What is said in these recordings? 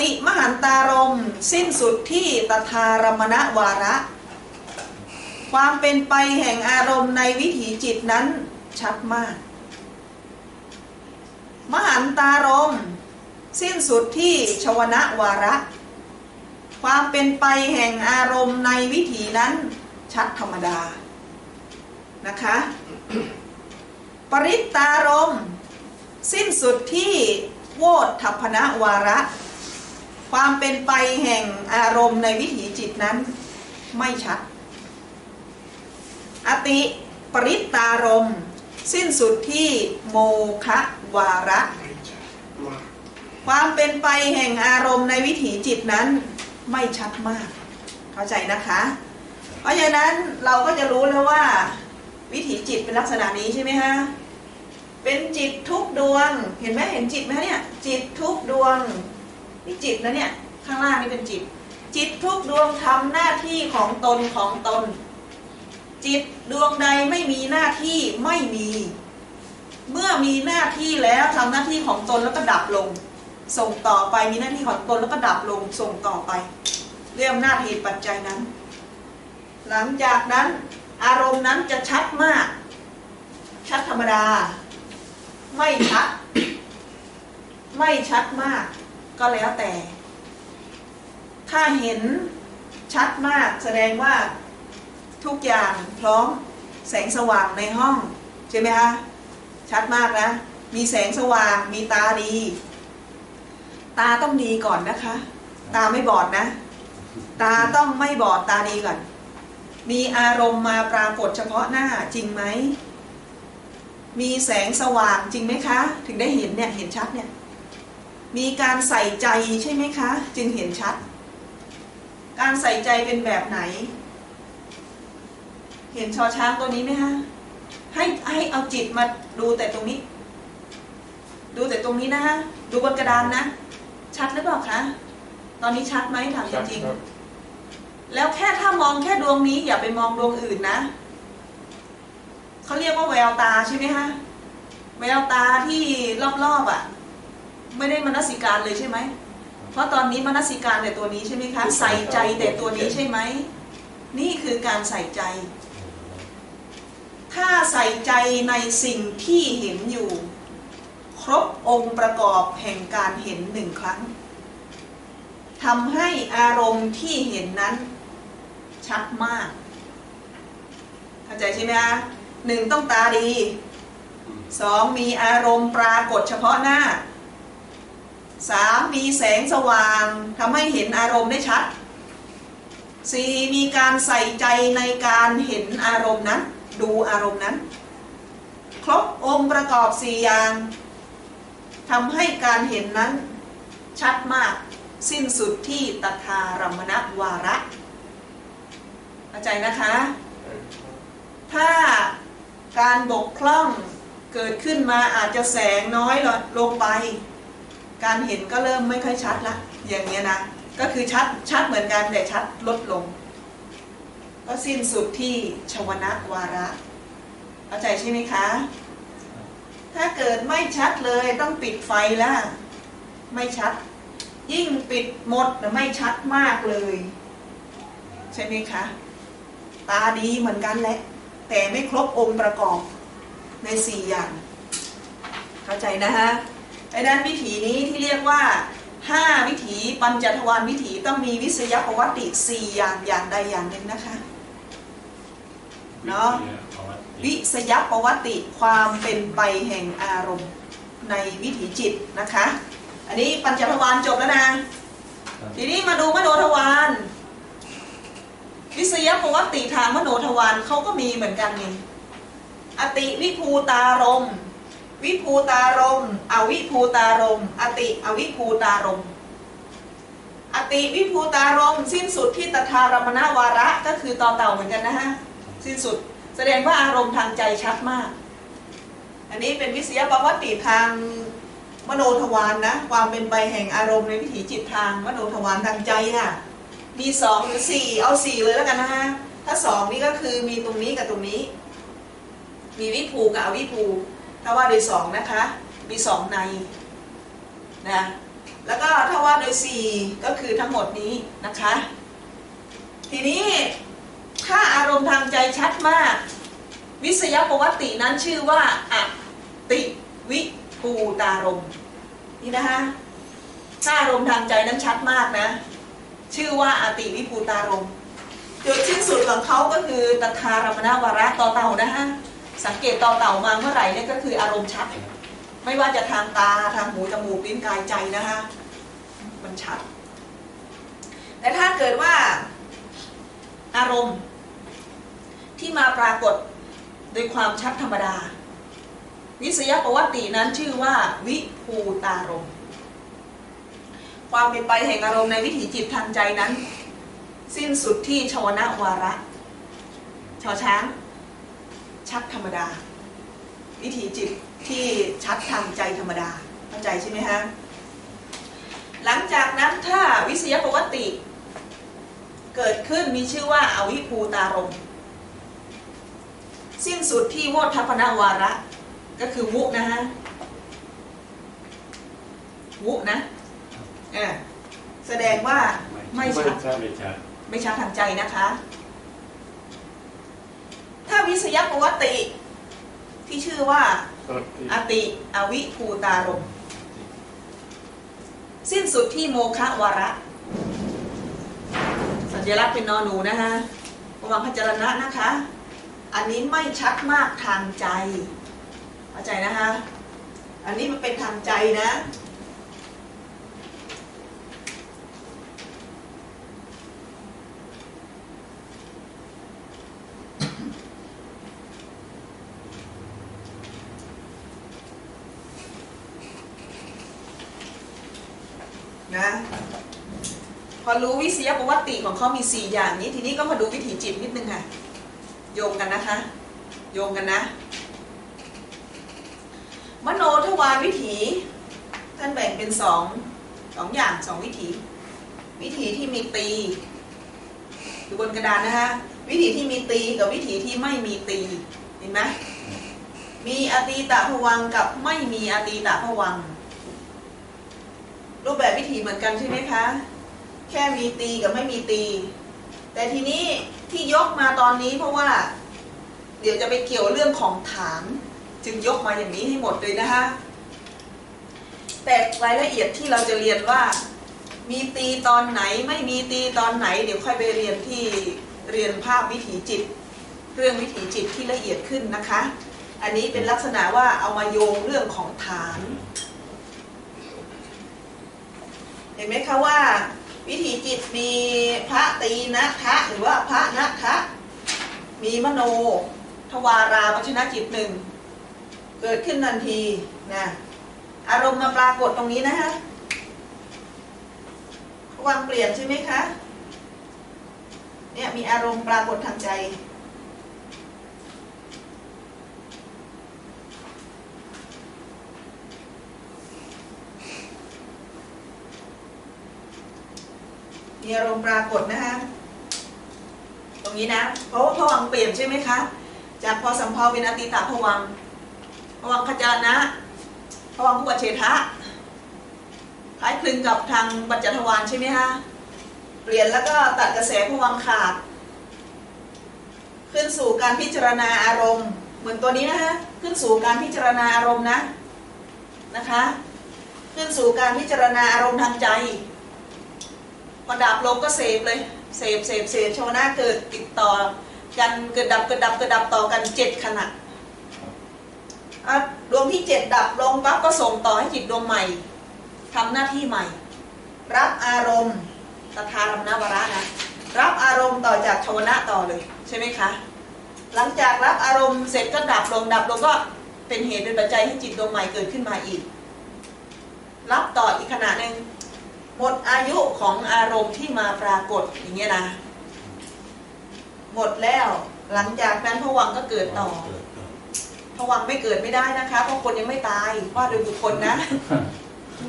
ติมหันตารม สิ้นสุดที่ตถารมณวาระ ความเป็นไปแห่งอารมณ์ในวิถีจิตนั้นชัดมาก มหันตารม สิ้นสุดที่ชวนะวาระ ความเป็นไปแห่งอารมณ์ในวิถีนั้นชัดธรรมดานะคะปริตตารม สิ้นสุดที่โวทัพนวาระ ความเป็นไปแห่งอารมณ์ในวิถีจิตนั้นไม่ชัด อติปริตารมณ์สิ้นสุดที่โมคะวาระ ความเป็นไปแห่งอารมณ์ในวิถีจิตนั้นไม่ชัดมาก เข้าใจนะคะ เพราะฉะนั้นเราก็จะรู้แล้วว่า วิถีจิตเป็นลักษณะนี้ใช่ไหมฮะเป็นจิตทุกดวง เห็นไหมเห็นจิตไหมเนี่ย จิตทุกดวง นี่จิตนะเนี่ยข้างล่างนี่เป็นจิต จิตทุกดวงทำหน้าที่ของตนของตน จิตดวงใดไม่มีหน้าที่ไม่มี เมื่อมีหน้าที่แล้วทำหน้าที่ของตนแล้วก็ดับลง ส่งต่อไปมีหน้าที่ของตนแล้วก็ดับลงส่งต่อไปเรื่องหน้าเหตุปัจจัยนั้น หลังจากนั้นอารมณ์นั้นจะชัดมาก ชัดธรรมดา ไม่ชัด ไม่ชัดมาก ก็แล้วแต่ ถ้าเห็นชัดมากแสดงว่าทุกอย่างพร้อมแสงสว่างในห้อง ใช่ไหมคะ ชัดมากนะ มีแสงสว่างมีตาดี ตาต้องดีก่อนนะคะ ตาไม่บอดนะ ตาต้องไม่บอดตาดีก่อน มีอารมณ์มาปรากฏเฉพาะหน้าจริงไหม มีแสงสว่างจริงไหมคะ ถึงได้เห็นเนี่ย เห็นชัดเนี่ย มีการใส่ใจใช่ไหมคะ จึงเห็นชัด การใส่ใจเป็นแบบไหน เห็นชอช้างตัวนี้ไหมคะให้ให้เอาจิตมาดูแต่ตรงนี้ ดูแต่ตรงนี้นะฮะดูบนกระดานนะ ชัดหรือเปล่าคะตอนนี้ชัดไหมถามจริงๆแล้วแค่ถ้ามองแค่ดวงนี้อย่าไปมองดวงอื่นนะเขาเรียกว่าแววตาใช่ไหมฮะแววตาที่รอบๆอะ ไม่ได้มนสิการเลยใช่ไหม เพราะตอนนี้มนสิการแต่ตัวนี้ใช่ไหมคะ ใส่ใจแต่ตัวนี้ใช่ไหม นี่คือการใส่ใจ ถ้าใส่ใจในสิ่งที่เห็นอยู่ ครบองค์ประกอบแห่งการเห็นหนึ่งครั้งทำให้อารมณ์ที่เห็นนั้น ชัดมาก เข้าใจใช่ไหมคะหนึ่งต้องตาดีสองมีอารมณ์ปรากฏเฉพาะหน้า สามมีแสงสว่างทำให้เห็นอารมณ์ได้ชัดสี่มีการใส่ใจในการเห็นอารมณ์นั้น ดูอารมณ์นั้น ครบองค์ประกอบสี่อย่างทำให้การเห็นนั้นชัดมากสิ้นสุดที่ตถารมณวาระเข้าใจนะคะ ถ้าการบกพร่องเกิดขึ้นมาอาจจะแสงน้อยลงไป การเห็นก็เริ่มไม่ค่อยชัดละ อย่างเงี้ยนะ ก็คือชัดชัดเหมือนกันแต่ชัดลดลง ก็สิ้นสุดที่ชวนะวาระเข้าใจใช่ไหมคะ ถ้าเกิดไม่ชัดเลยต้องปิดไฟแล้วไม่ชัด ยิ่งปิดหมดแต่ไม่ชัดมากเลย ใช่ไหมคะ ตาดีเหมือนกันแหละ แต่ไม่ครบองค์ประกอบในสี่อย่าง เข้าใจนะฮะ ไอ้นั้นวิถีนี้ที่เรียกว่าห้าวิถีปัญจทวารวิถีต้องมีวิสยประวัติสี่อย่างอย่างใดอย่างหนึ่งนะคะเนาะวิสยประวัติความเป็นไปแห่งอารมณ์ในวิถีจิตนะคะ อันนี้ปัญจทวารจบแล้วนะ ทีนี้มาดูมโนทวารวิสยประวัติทางมโนทวารเขาก็มีเหมือนกันไงอติวิภูตารมณ์ วิภูตารม อวิภูตารม อติอวิภูตารม อติวิภูตารม สิ้นสุดที่ตถารมณวาระก็คือต่อเต่าเหมือนกันนะฮะสิ้นสุดแสดงว่าอารมณ์ทางใจชัดมาก อันนี้เป็นวิสยประวัติทางมโนทวารนนะความเป็นไปแห่งอารมณ์ในวิถีจิตทางมโนทวารทางใจน่ะมีสองหรือสี่เอาสี่เลยแล้วกันนะฮะถ้าสองนี่ก็คือมีตรงนี้กับตรงนี้ มีวิภูกับอวิภู ถ้าว่าโดยสองนะคะ มีสองในนะแล้วก็ถ้าว่าโดยสี่ก็คือทั้งหมดนี้นะคะ ทีนี้ถ้าอารมณ์ทางใจชัดมาก วิสยประวัตินั้นชื่อว่าอติวิภูตารมณ์นี่นะคะถ้าอารมณ์ทางใจนั้นชัดมากนะ ชื่อว่าอติวิภูตารมณ์จุดสิ้นสุดของเขาก็คือตถารมณวาระต่อเต่านะคะ สังเกตต่อเต่ามาเมื่อไหร่เนี่ยก็คืออารมณ์ชัด ไม่ว่าจะทางตาทางหูจมูกลิ้นกายใจนะคะมันชัด แต่ถ้าเกิดว่าอารมณ์ที่มาปรากฏโดยความชัดธรรมดา วิสยประวัตินั้นชื่อว่า วิภูตารมความเป็นไปแห่งอารมณ์ในวิถีจิตทางใจนั้น สิ้นสุดที่ชวนะวาระชอช้าง ชัดธรรมดา วิถีจิตที่ชัดทางใจธรรมดาเข้าใจใช่ไหมฮะหลังจากนั้นถ้าวิสยประวัติ เกิดขึ้นมีชื่อว่าอาวิภูตารมณ์สิ้นสุดที่โวทัพนวาระ ก็คือวุนะฮะวุนะเออแสดงว่าไม่ชัดชัดไม่ชัดไม่ชัดทางใจนะคะถ้า วิสยประวัติ ที่ชื่อว่าก็อติอวิภูตารมณ์สิ้นสุดที่โมฆะวาระ สัญลักษณ์เป็นนอหนูนะคะระวังพจารณะนะคะ อันนี้ไม่ชัดมากทางใจเข้าใจนะคะ อันนี้มันเป็นทางใจนะ นะพอรู้วิสยประวัติของเขามี 4 อย่างนี้ ทีนี้ก็มาดูวิถีจิตนิดนึงค่ะ โยงกันนะคะ โยงกันนะ มโนทวารวิถี ท่านแบ่งเป็นสองสองอย่างสองวิถี วิถีที่มีตีดูบนกระดานนะคะวิถีที่มีตีกับวิถีที่ไม่มีตีเห็นไหมมีอตีตะภวังกับไม่มีอตีตะภวัง รูปแบบวิถีเหมือนกันใช่ไหมคะ แค่มีตีกับไม่มีตี แต่ทีนี้ที่ยกมาตอนนี้เพราะว่า เดี๋ยวจะไปเกี่ยวเรื่องของฐาน จึงยกมาอย่างนี้ให้หมดเลยนะคะแต่รายละเอียดที่เราจะเรียนว่า มีตีตอนไหนไม่มีตีตอนไหน เดี๋ยวค่อยไปเรียนที่เรียนภาพวิถีจิต เรื่องวิถีจิตที่ละเอียดขึ้นนะคะ อันนี้เป็นลักษณะว่าเอามาโยงเรื่องของฐาน เห็นไหมคะว่า วิถีจิตมีพระตีนะทะหรือว่าพระนะทะมีมโน ทวาราวัชนะจิตหนึ่งเกิดขึ้นทันทีนะอารมณ์มาปรากฏตรงนี้นะฮะควางเปลี่ยนใช่ไหมคะเนี่ยมีอารมณ์ปรากฏทางใจ มีอารมณ์ปรากฏนะคะ ตรงนี้นะ เพราะว่าผวังเปลี่ยนใช่ไหมคะ จากพอสัมภาวเป็นอติตาผวังผวังคจานะผวังคุปเฉทะคล้ายคลึงกับทางปัจจทวารใช่ไหมคะเปลี่ยนแล้วก็ตัดกระแสผวังขาด ขึ้นสู่การพิจารณาอารมณ์ เหมือนตัวนี้นะคะขึ้นสู่การพิจารณาอารมณ์นะนะคะ ขึ้นสู่การพิจารณาอารมณ์ทางใจ พอดับลงก็เสพเลยเสพเสพเสพชาวนาเกิดติดต่อกันเกิดดับเกิดดับเกิดดับต่อกันเจ็ดขณะดวงที่เจ็ดดับลงปั๊บก็ส่งต่อให้จิตดวงใหม่ทำหน้าที่ใหม่ รับอารมณ์ตถารมนวระนะรับอารมณ์ต่อจากชาวนะต่อเลยใช่ไหมคะ หลังจากรับอารมณ์เสร็จก็ดับลงดับลงก็เป็นเหตุเป็นปัจจัยให้จิตดวงใหม่เกิดขึ้นมาอีก รับต่ออีกขณะหนึ่ง หมดอายุของอารมณ์ที่มาปรากฏอย่างเงี้ยนะ หมดแล้วหลังจากนั้นผวังค์ก็เกิดต่อผวังค์ไม่เกิดไม่ได้นะคะเพราะคนยังไม่ตายว่าโดยบุคคลนะ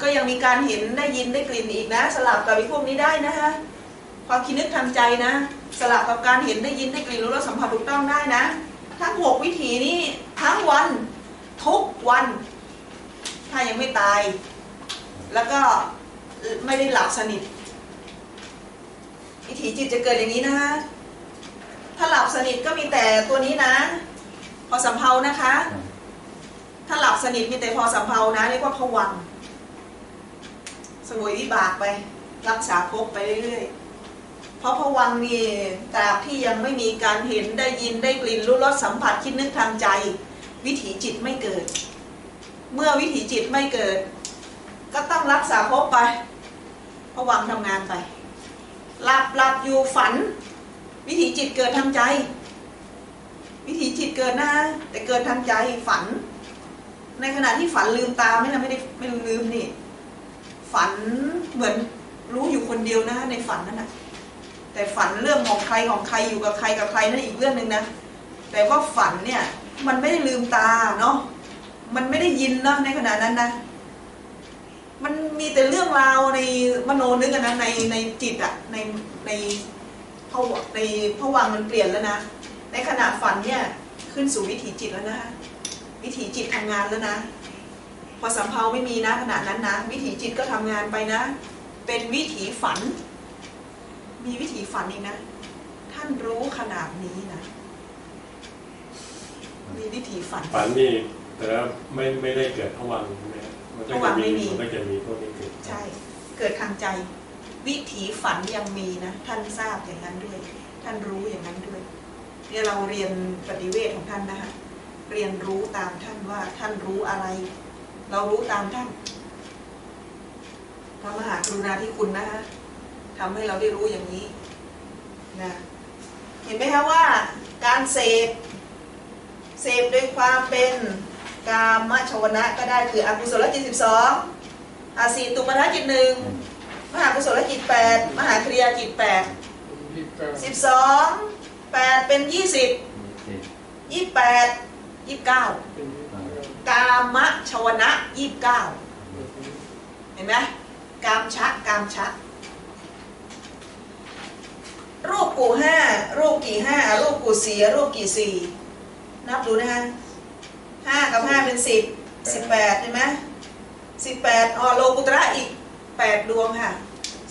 ก็ยังมีการเห็นได้ยินได้กลิ่นอีกนะ สลับกับไอ้พวกนี้ได้นะคะความคิดนึกทางใจนะ สลับกับการเห็นได้ยินได้กลิ่นรู้รสสัมผัสถูกต้องได้นะ ทั้งหกวิถีนี้ทั้งวันทุกวัน ถ้ายังไม่ตาย แล้วก็ ไม่ได้หลับสนิทวิถีจิตจะเกิดอย่างนี้นะคะ ถ้าหลับสนิทก็มีแต่ตัวนี้นะ พอสำเพานะคะ ถ้าหลับสนิทมีแต่พอสำเพานะเรียกว่าผวังสวยวิบากไป รักษาภพไปเรื่อยๆ เพราะผวังค์นี่ตราบที่ยังไม่มีการเห็นได้ยินได้กลิ่นรู้รสสัมผัสคิดนึกทางใจ วิถีจิตไม่เกิด เมื่อวิถีจิตไม่เกิด ก็ต้องรักษาภพไป ผวังทำงานไป หลับหลับอยู่ฝัน วิถีจิตเกิดทางใจ วิถีจิตเกิดนะแต่เกิดทางใจฝัน ในขณะที่ฝันลืมตาไม่นะไม่ได้ไม่ลืมนี่ ฝันเหมือนรู้อยู่คนเดียวนะ ในฝันนั่นนะแต่ฝันเรื่องของใครของใครอยู่กับใครกับใครนั่นอีกเรื่องหนึ่งนะแต่ว่าฝันเนี่ยมันไม่ได้ลืมตาเนาะมันไม่ได้ยินเนาะในขณะนั้นนะ มันมีแต่เรื่องราวในมโนนึกอะนะในในจิตอะในในพวในพวังมันเปลี่ยนแล้วนะ ในขณะฝันเนี่ยขึ้นสู่วิถีจิตแล้วนะวิถีจิตทำงานแล้วนะ พอสัมเพาไม่มีนะขณะนั้นนะ วิถีจิตก็ทำงานไปนะ เป็นวิถีฝัน มีวิถีฝันอีกนะ ท่านรู้ขนาดนี้นะมีวิถีฝันฝันนี่แต่ไม่ไม่ได้เกิดผวังใช่ไหม ครับมันก็ผวัจะงค์ไม่มีมีมันก็จะมีพวกนี้เกิดใช่ เกิดทางใจ วิถีฝันยังมีนะ ท่านทราบอย่างนั้นด้วย ท่านรู้อย่างนั้นด้วยเนี่ยเราเรียนปฏิเวทของท่านนะคะเรียนรู้ตามท่านว่าท่านรู้อะไร เรารู้ตามท่านพระมหากรุณาธิคุณนะคะทำให้เราได้รู้อย่างนี้นะเห็นไหมคะว่าการเสพเสพด้วยความเป็น กามชวนะก็ได้คืออกุศลจิตสิบสองอาสีตุมรจิตหนึ่งมหากุศลจิตแปดมหาคริยาจิตแปดสิบสองแปดเป็นยี่สิบยี่แปดยี่เก้ากามะชวนะยี่เก้าเห็นไหมกามชะกามชะรูปกูห้ารูปกี่ห้ารูปกูสี่รูปกี่สี่นับดูนะฮะ ห้ากับห้าเป็นสิบสิบแปดใช่ไหมสิบแปดอ๋อโลกุตระอีกแปดดวงค่ะ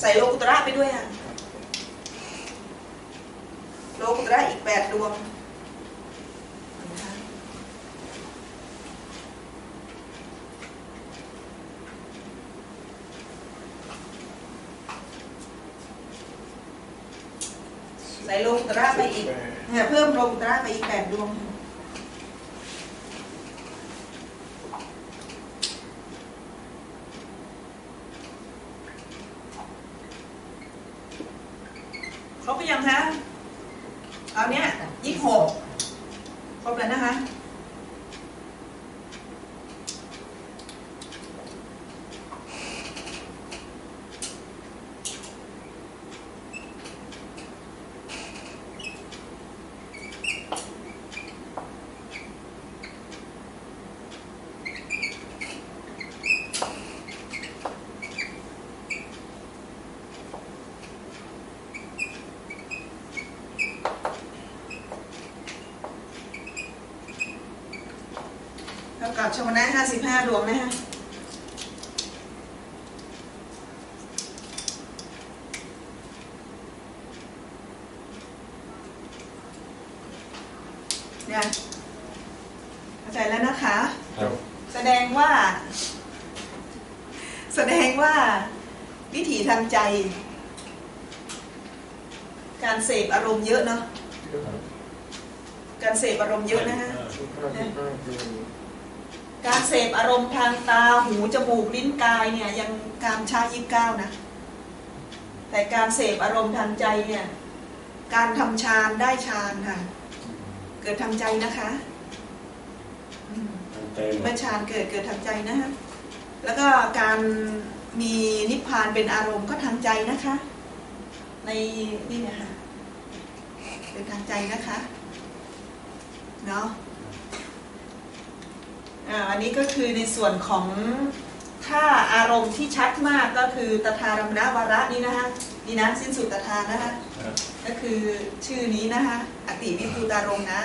ใส่โลกุตระไปด้วยค่ะโลกุตระอีกแปดดวงนะคะใส่โลกุตระไปอีกเนี่ยเพิ่มโลกุตระไปอีกแปดดวง ค่ะครบไปยังคะเอาวนี้ยี่สิบหกครบแล้วนะคะ เท่ากับชมนะห้าสิบห้าดวงนะฮะเนี่ยเข้าใจแล้วนะคะ ครับ แสดงว่า แสดงว่าวิถีทางใจ การเสพอารมณ์เยอะเนาะ การเสพอารมณ์เยอะนะฮะ การเสพอารมณ์ทางตาหูจมูกลิ้นกายเนี่ยยังกามชายิบเก้านะแต่การเสพอารมณ์ทางใจเนี่ยการทำฌานได้ฌานค่ะ เกิดทางใจนะคะอืมทางใจหมเมื่ดอฌานเกิดเกิดทางใจนะคะแล้วก็การมีนิพพานเป็นอารมณ์ก็ทางใจนะคะ ในนี่เนี่ยค่ะเป็นทางใจนะคะเนาะ อันนี้ก็คือในส่วนของถ้าอารมณ์ที่ชัดมากก็คือตถารมณวาระนี้นะคะนี่นะสิ้นสุดตถานะคะก็คือชื่อนี้นะคะอติวิภูตารมนะ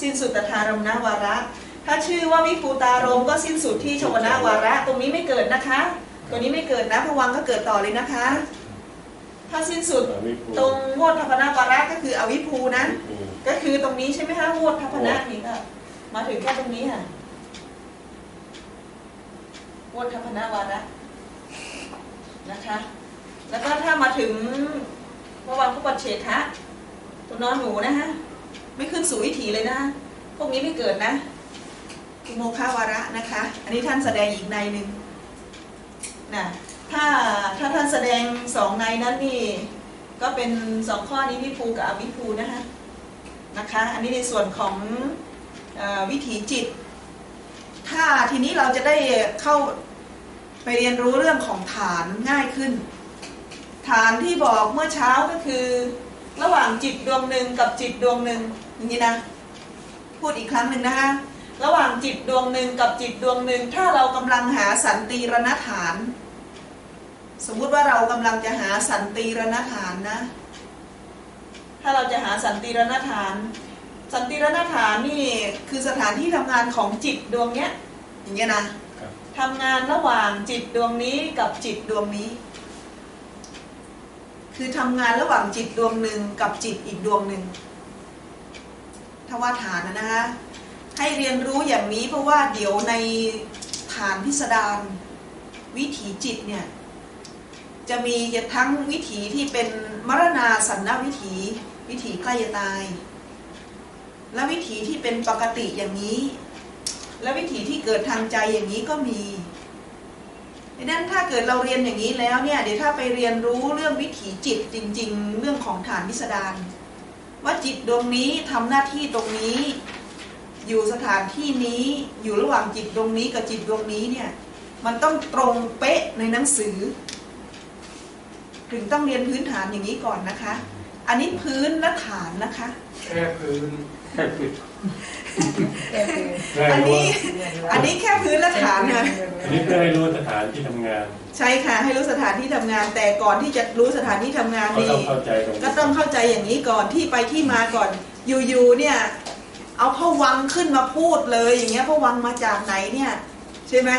สิ้นสุดตถารมณวาระ ถ้าชื่อว่าวิภูตารมก็สิ้นสุดที่ชวนะวาระ ตรงนี้ไม่เกิดนะคะ ตัวนี้ไม่เกิดนะพวังก็เกิดต่อเลยนะคะ ถ้าสิ้นสุดตรงโวทัพนาปาระก็คืออวิภูนะ ก็คือตรงนี้ใช่ไหมคะโวทัพนะนี่ก็มาถึงแค่ตรงนี้ค่ะ โวทัพนาวาระนะคะ แล้วก็ถ้ามาถึงพระวังคุปเฉทะตัวนอนหนูนะฮะไม่ขึ้นสู่วิถีเลยนะพวกนี้ไม่เกิดนะคือโมฆาวาระนะคะ อันนี้ท่านแสดงอีกในหนึ่งนะถ้าถ้าท่านแสดงสองในนั้นนี่ก็เป็นสองข้อนี้วิภูกับอวิภูนะคะนะคะ อันนี้ในส่วนของอวิถีจิต ถ้าทีนี้เราจะได้เข้า ไปเรียนรู้เรื่องของฐานง่ายขึ้น ฐานที่บอกเมื่อเช้าก็คือ ระหว่างจิตดวงหนึ่งกับจิตดวงหนึ่งอย่างนี้นะ พูดอีกครั้งหนึ่งนะคะระหว่างจิตดวงหนึ่งกับจิตดวงหนึ่ง ถ้าเรากำลังหาสันติรณฐาน สมมุติว่าเรากำลังจะหาสันติรณฐานนะ ถ้าเราจะหาสันติรณฐาน สันติรณฐานนี่คือสถานที่ทำงานของจิตดวงเนี้ยอย่างเงี้ยนะ ทำงานระหว่างจิตดวงนี้กับจิตดวงนี้ คือทำงานระหว่างจิตดวงหนึ่งกับจิตอีกดวงหนึ่งถ้าว่าฐานนะนะคะให้เรียนรู้อย่างนี้เพราะว่าเดี๋ยวในฐานพิสดารวิถีจิตเนี่ยจะมีทั้งวิถีที่เป็นมรณาสันนวิถี วิถีใกล้จะตาย และวิถีที่เป็นปกติอย่างนี้ และวิถีที่เกิดทางใจอย่างนี้ก็มีดังนั้นถ้าเกิดเราเรียนอย่างนี้แล้วเนี่ยเดี๋ยวถ้าไปเรียนรู้เรื่องวิถีจิตจริง ๆ เรื่องของฐานพิสดารว่าจิตดวงนี้ทำหน้าที่ตรงนี้ อยู่สถานที่นี้อยู่ระหว่างจิตดวงนี้กับจิตดวงนี้เนี่ยมันต้องตรงเป๊ะในหนังสือ ถึงต้องเรียนพื้นฐานอย่างนี้ก่อนนะคะ อันนี้พื้นและฐานนะคะ แค่พื้นแค่คือแค่คือเพื่ออัให้นรู้นี้อันนี้แค่พื้นและฐานนะอันนี้เพื่อให้รู้สถานที่ทำงาน ใช่ค่ะให้รู้สถานที่ทำงาน แต่ก่อนที่จะรู้สถานที่ทำงานเขานี่ต้องเข้าใจตรงนี้ก็ต้องเข้าใจอย่างนี้ก่อนที่ไปที่มาก่อนอยู่ๆเนี่ย เอาพวังค์ขึ้นมาพูดเลย อย่างเงี้ยพวังค์มาจากไหนเนี่ยใช่ไหม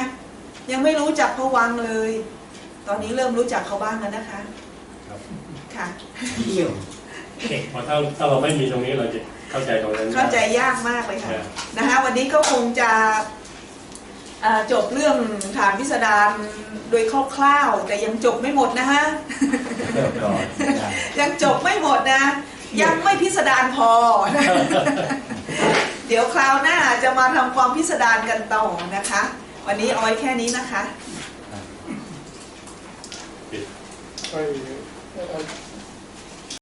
ยังไม่รู้จักพวังค์เลย ตอนนี้เริ่มรู้จักเขาบ้างแล้วนะคะ ครับค่ะเที่ยว เพราะถ้าถ้าเราไม่มีตรงนี้เราจะเข้าใจตรงนั้นเข้าใจยากมากเลยค่ะครับนะคะวันนี้ก็คงจะอ่าจบเรื่องฐานพิสดารโดยคร่าวๆแต่ยังจบไม่หมดนะคะเรียบร้อยยังจบไม่หมดนะ ยังไม่พิสดารพอ เดี๋ยวคราวหน้าจะมาทำความพิสดารกันต่อนะคะ วันนี้เอาไว้แค่นี้นะคะปิดไป